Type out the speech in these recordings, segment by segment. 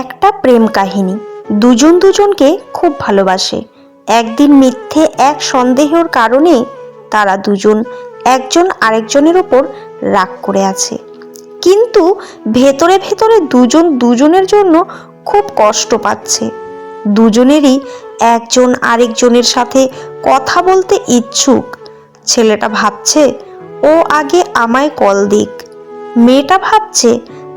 একটা প্রেম কাহিনী। দুজন দুজনকে খুব ভালোবাসে। একদিন মিথ্যে এক সন্দেহের কারণে তারা দুজন একজন আরেকজনের ওপর রাগ করে আছে। কিন্তু ভেতরে ভেতরে দুজন দুজনের জন্য খুব কষ্ট পাচ্ছে। দুজনেরই একজন আরেকজনের সাথে কথা বলতে ইচ্ছুক। ছেলেটা ভাবছে, ও আগে আমায় কল দিক। মেয়েটা ভাবছে,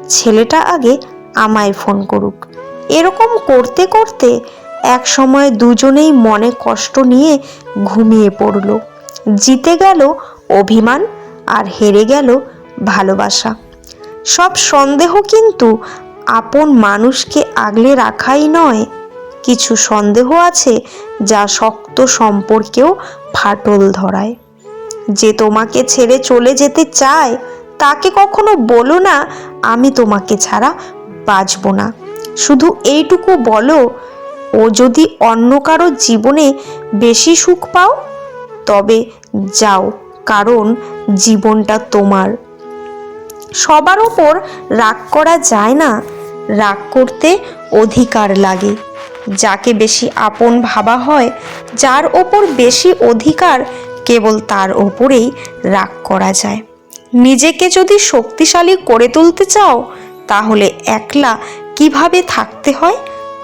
ছেলেটা আগে আমায় ফোন করুক। এরকম করতে করতে এক সময় দুজনেই মনে কষ্ট নিয়ে ঘুমিয়ে পড়ল। জিতে গেল অভিমান আর হেরে গেল ভালোবাসা। সব সন্দেহ কিন্তু আপন মানুষকে আগলে রাখাই নয়। কিছু সন্দেহ আছে যা শক্ত সম্পর্কেও ফাটল ধরায়। যে তোমাকে ছেড়ে চলে যেতে চায়, তাকে কখনো বলো না, আমি তোমাকে ছাড়া বাঁচব না। শুধু এইটুকু বলো, ও যদি অন্য কারও জীবনে বেশি সুখ পাও, তবে যাও, কারণ জীবনটা তোমার। সবার ওপর রাগ করা যায় না, রাগ করতে অধিকার লাগে। যাকে বেশি আপন ভাবা হয়, যার ওপর বেশি অধিকার কেবল তার ওপরেই রাগ করা যায়। নিজেকে যদি শক্তিশালী করে তুলতে চাও, তাহলে একলা কীভাবে থাকতে হয়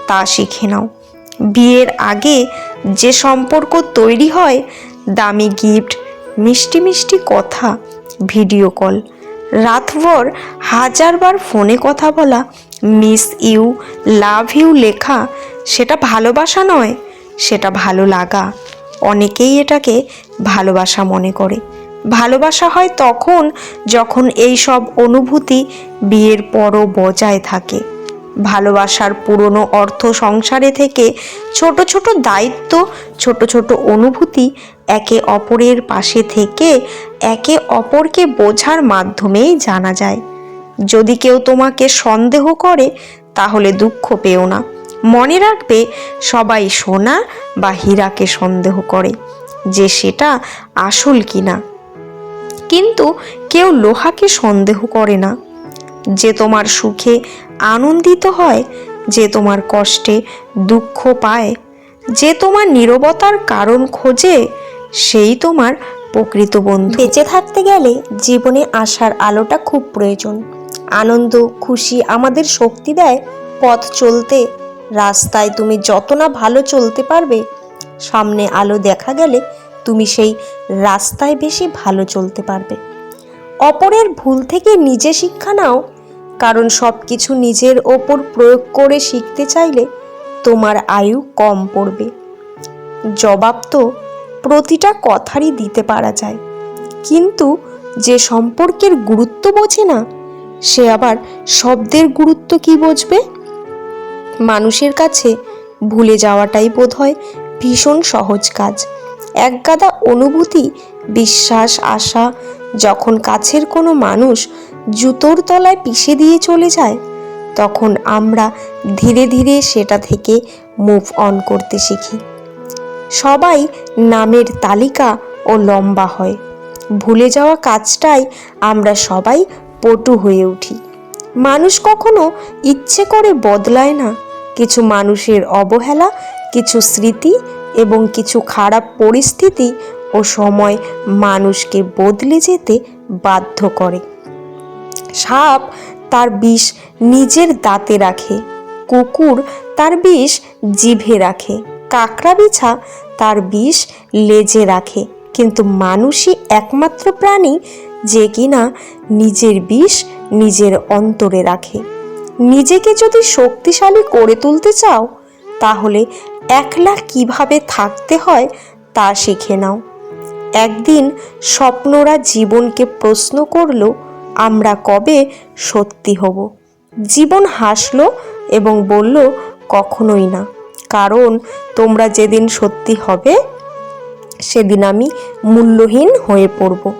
তা শিখে নাও। বিয়ের আগে যে সম্পর্ক তৈরি হয়, দামি গিফট মিষ্টি মিষ্টি কথা ভিডিও কল রাতভর হাজারবার ফোনে কথা বলা মিস ইউ লাভ ইউ লেখা, সেটা ভালোবাসা নয়, সেটা ভালো লাগা। অনেকেই এটাকে ভালোবাসা মনে করে। ভালোবাসা হয় তখন যখন এই সব অনুভূতি বিয়ের পরও বজায় থাকে। ভালোবাসার পুরনো অর্থ সংসারে থেকে ছোট ছোট দায়িত্ব, ছোট ছোট অনুভূতি একে অপরের পাশে থেকে একে অপরকে বোঝার মাধ্যমেই জানা যায়। যদি কেউ তোমাকে সন্দেহ করে, তাহলে দুঃখ পেও না। মনে রাখবে, সবাই সোনা বা হীরাকে সন্দেহ করে, যে সেটা আসল কিনা। কিন্তু কেউ লোহাকে সন্দেহ করে না। যে তোমার সুখে আনন্দিত হয়, যে তোমার কষ্টে দুঃখ পায়, যে তোমার নীরবতার কারণ খোঁজে, সেই তোমার প্রকৃত বন্ধু। বেঁচে থাকতে গেলে জীবনে আসার আলোটা খুব প্রয়োজন। আনন্দ, খুশি আমাদের শক্তি দেয় পথ চলতে। রাস্তায় তুমি যত না ভালো চলতে পারবে, সামনে আলো দেখা গেলে তুমি সেই রাস্তায় বেশি ভালো চলতে পারবে। অপরের ভুল থেকে নিজে শিক্ষা নাও, কারণ সব কিছু নিজের ওপর প্রয়োগ করে শিখতে চাইলে তোমার আয়ু কম পড়বে। জবাব তো প্রতিটা কথারই দিতে পারা যায়। কিন্তু যে সম্পর্কের গুরুত্ব বোঝে না, সে আবার শব্দের গুরুত্ব কি বুঝবে? মানুষের কাছে ভুলে যাওয়াটাই বোধ হয় ভীষণ সহজ কাজ। একগাদা অনুভূতি, বিশ্বাস, আশা, যখন কাছের কোনো মানুষ জুতোর তলায় পিষে দিয়ে চলে যায়, তখন আমরা ধীরে ধীরে সেটা থেকে মুভ অন করতে শিখি। সবাই নামের তালিকা ও লম্বা হয়। ভুলে যাওয়া কাজটাই আমরা সবাই পটু হয়ে উঠি। মানুষ কখনো ইচ্ছে করে বদলায় না। কিছু মানুষের অবহেলা, কিছু স্মৃতি এবং কিছু খারাপ পরিস্থিতি ও সময় মানুষকে বদলে যেতে বাধ্য করে। সাপ তার বিষ নিজের দাঁতে রাখে, কুকুর তার বিষ জিভে রাখে, কাঁকড়া বিছা তার বিষ লেজে রাখে। কিন্তু মানুষই একমাত্র প্রাণী যে কিনা নিজের বিষ নিজের অন্তরে রাখে। নিজেকে যদি শক্তিশালী করে তুলতে চাও, তাহলে একলা কীভাবে থাকতে হয় তা শিখে নাও। একদিন স্বপ্নরা জীবনকে প্রশ্ন করল, আমরা কবে সত্যি হব? জীবন হাসলো এবং বলল, কখনোই না। কারণ তোমরা যেদিন সত্যি হবে, সেদিন আমি মূল্যহীন হয়ে পড়ব।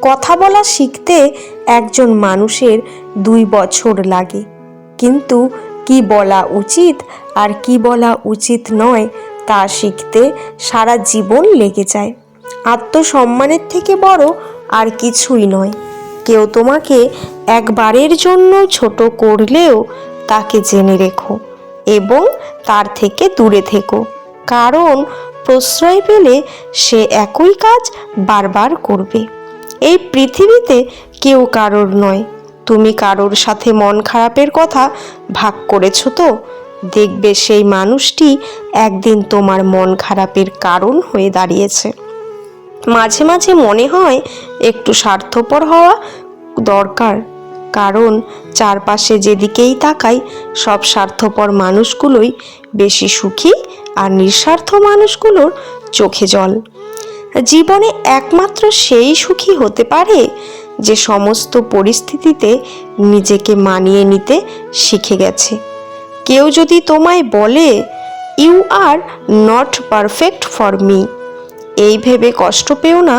কথা বলা শিখতে একজন মানুষের দুই বছর লাগে। কিন্তু কি বলা উচিত আর কি বলা উচিত নয় তা শিখতে সারা জীবন লেগে যায়। আত্মসম্মানের থেকে বড় আর কিছুই নয়। কেউ তোমাকে একবারের জন্য ছোট করলেও তাকে জেনে রেখো এবং তার থেকে দূরে থেকো। কারণ প্রশ্রয় পেলে সে একই কাজ বারবার করবে। এই পৃথিবীতে কেউ কারোর নয়। তুমি কারোর সাথে মন খারাপের কথা ভাগ করেছ তো? দেখবে সেই মানুষটি একদিন তোমার মন খারাপের কারণ হয়ে দাঁড়িয়েছে। মাঝে মাঝে মনে হয় একটু স্বার্থপর হওয়া দরকার, কারণ চারপাশে যেদিকেই তাকাই সব স্বার্থপর মানুষগুলোই বেশি সুখী আর নিঃস্বার্থ মানুষগুলোর চোখে জল। জীবনে একমাত্র সেই সুখী হতে পারে যে সমস্ত পরিস্থিতিতে নিজেকে মানিয়ে নিতে শিখে গেছে। কেউ যদি তোমায় বলে you are not perfect for me এই ভেবে কষ্ট পেও না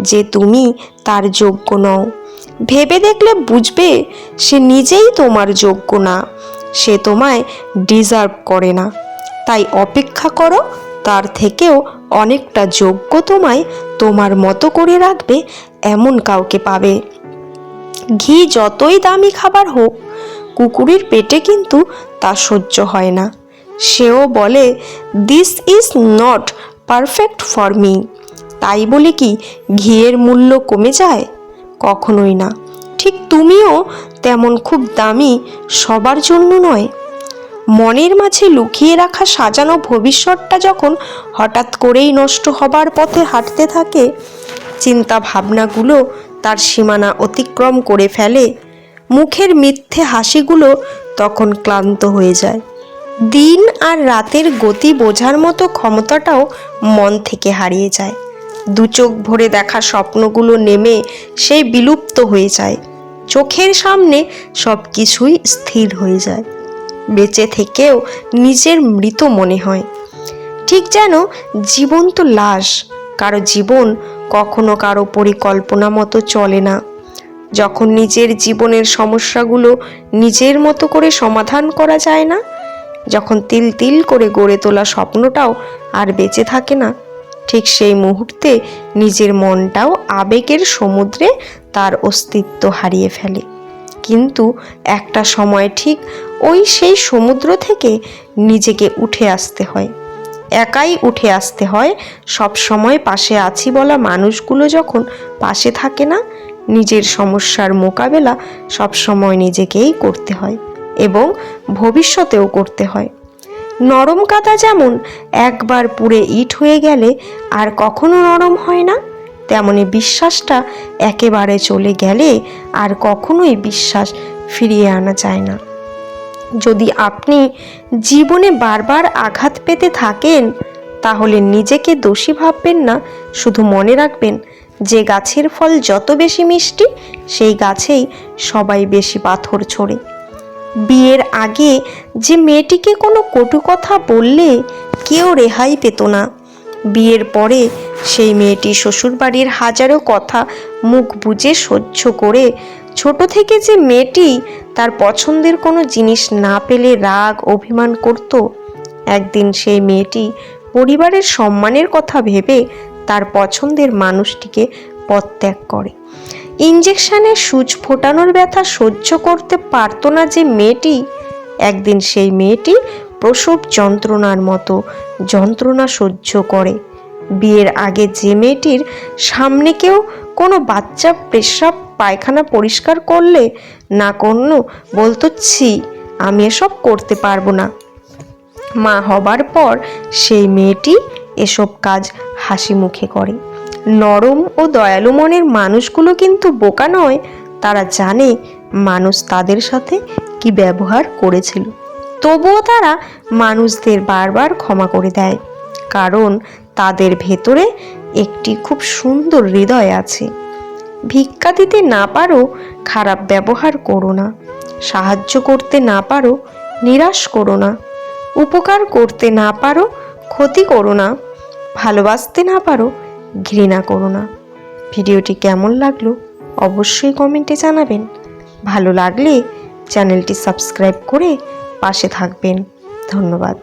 যে তুমি তার যোগ্য নও। ভেবে দেখলে বুঝবে সে নিজেই তোমার যোগ্য না, সে তোমায় ডিজার্ভ করে না। তাই অপেক্ষা করো তার থেকেও অনেকটা যোগ্য তোমায় তোমার মতো করে রাখবে এমন কাউকে পাবে। ঘি যতই দামি খাবার হোক, কুকুরের পেটে কিন্তু তা সহ্য হয় না। সেও বলে this is not perfect for me তাই বলে কি, ঘিয়ের মূল্য কমে যায়? কখনোই না। ঠিক তুমিও তেমন খুব দামি সবার জন্য নয়। মনের মাঝে লুকিয়ে রাখা সাজানো ভবিষ্যৎটা যখন হঠাৎ করেই নষ্ট হবার পথে হাঁটতে থাকে চিন্তা ভাবনাগুলো তার সীমানা অতিক্রম করে ফেলে। মুখের মিথ্যে হাসিগুলো তখন ক্লান্ত হয়ে যায়। দিন আর রাতের গতি বোঝার মতো ক্ষমতাটাও মন থেকে হারিয়ে যায়। দু চোখ ভরে দেখা স্বপ্নগুলো নেমে সেই বিলুপ্ত হয়ে যায়। চোখের সামনে সব কিছুই স্থির হয়ে যায়। বেঁচে থেকেও নিজের মৃত মনে হয়। ঠিক যেন জীবন্ত লাশ, কারও জীবন কখনো কারও পরিকল্পনা মতো চলে না। যখন নিজের জীবনের সমস্যাগুলো নিজের মতো করে সমাধান করা যায় না, যখন তিল তিল করে গড়ে তোলা স্বপ্নটাও আর বেঁচে থাকে না, ঠিক সেই মুহূর্তে নিজের মনটাও আবেগের সমুদ্রে তার অস্তিত্ব হারিয়ে ফেলে। কিন্তু একটা সময় ঠিক ওই সেই সমুদ্র থেকে নিজেকে উঠে আসতে হয়। একাই উঠে আসতে হয়। সব সময় পাশে আছি বলা মানুষগুলো যখন পাশে থাকে না, নিজের সমস্যার মোকাবেলা সব সময় নিজেকেই করতে হয় এবং ভবিষ্যতেও করতে হয়। নরম কাদা যেমন একবার পুড়ে ইট হয়ে গেলে আর কখনো নরম হয় না, তেমনি বিশ্বাসটা একেবারে চলে গেলে আর কখনোই বিশ্বাস ফিরিয়ে আনা যায় না। যদি আপনি জীবনে বারবার আঘাত পেতে থাকেন, তাহলে নিজেকে দোষী ভাববেন না। শুধু মনে রাখবেন, যে গাছের ফল যত বেশি মিষ্টি, সেই গাছেই সবাই বেশি পাথর ছোড়ে। বিয়ের আগে যে মেয়েটিকে কোনো কটু কথা বললে, কেউ রেহাই পেত না। বিয়ের পরে সেই মেয়েটি শ্বশুরবাড়ির হাজারো কথা মুখ বুজে সহ্য করে ছোট থেকে যে মেয়েটি তার পছন্দের কোনো জিনিস না পেলে রাগ, অভিমান করত। একদিন সেই মেয়েটি পরিবারের সম্মানের কথা ভেবে তার পছন্দের মানুষটিকে পত্যাগ করে। ইঞ্জেকশনের সুচ ফোটানোর ব্যথা সহ্য করতে পারতো না যে মেয়েটি। একদিন সেই মেয়েটি প্রসব যন্ত্রণার মতো যন্ত্রণা সহ্য করে। বিয়ের আগে যে মেয়েটির সামনে কেউ কোনো বাচ্চা পেশাব পায়খানা পরিষ্কার করলে, না কোনো বলতো, ছি, আমি এসব করতে পারব না। মা হবার পর সেই মেয়েটি এসব কাজ হাসি মুখে করে। নরম ও দয়ালু মনের মানুষগুলো কিন্তু বোকা নয়, তারা জানে মানুষ তাদের সাথে কি ব্যবহার করেছিল। তবুও তারা মানুষদের বারবার ক্ষমা করে দেয়, কারণ তাদের ভেতরে একটি খুব সুন্দর হৃদয় আছে। ভিক্ষা দিতে না পারো, খারাপ ব্যবহার করো না। সাহায্য করতে না পারো, নিরাশ করো না। উপকার করতে না পারো, ক্ষতি করো না। ভালোবাসতে না পারো, ঘৃণা করো না। ভিডিওটি কেমন লাগল অবশ্যই কমেন্টে জানাবেন। ভালো লাগলে চ্যানেলটি সাবস্ক্রাইব করে পাশে থাকবেন। ধন্যবাদ।